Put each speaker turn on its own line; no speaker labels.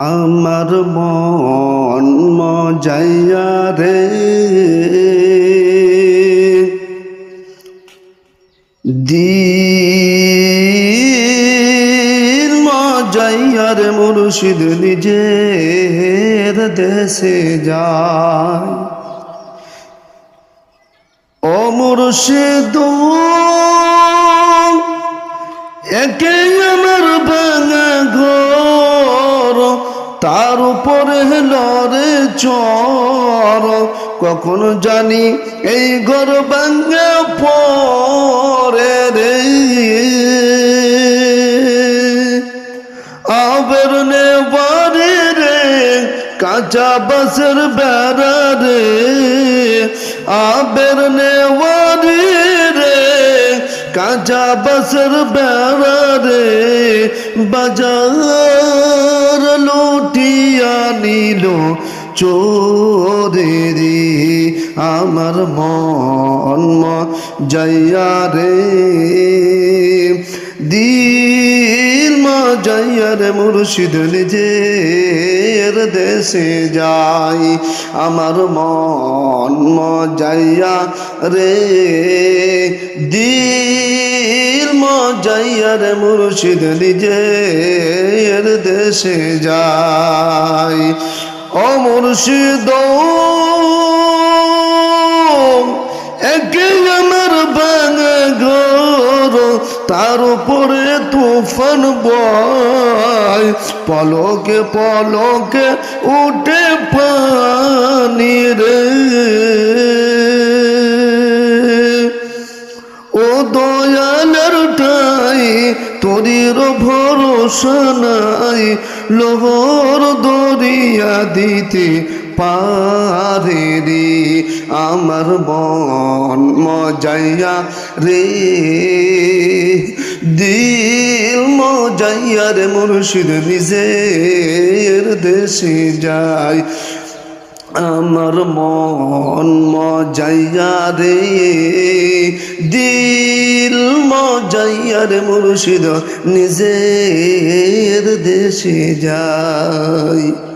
আমার মন মজাইয়া রে। দিল মজাইয়া রে মুর্শিদ নিজের দেশে যায়। ও মুর্শিদ লরে চর, কখন জানি এই ঘর ভাঙা পরে রে। আবের নে বাড়ি রে, কাঁচা বাসের বেড়া রে। আবের নে বাড়ি রে, কাঁচা বাসের বেড়া রে। বাজার নিল চোরে রে আমার মন যাইয়া রে। দিল যাইয়া রে মুর্শিদ নিজের দেশে যাই, আমার মন যাইয়া রে। দিল যাইয়া রে মুর্শিদ নিজের দেশে যাই ও মুর্শিদ, একে আমার ঘর, তার উপরে তুফান বয়। পলকে পলকে উঠে পানি রে দয়ালের ঠাই তোরির ভরসা নাই। লোহর দরিয়া দিতে পারে রে, আমার মন মজাইয়া রে। দিল মজাইয়া রে মুর্শিদ নিজের দেশে যায় আমার মন মজাইয়া রে। দিল মজাইয়া মজাইয়ার মুর্শিদ নিজের দেশে যায়।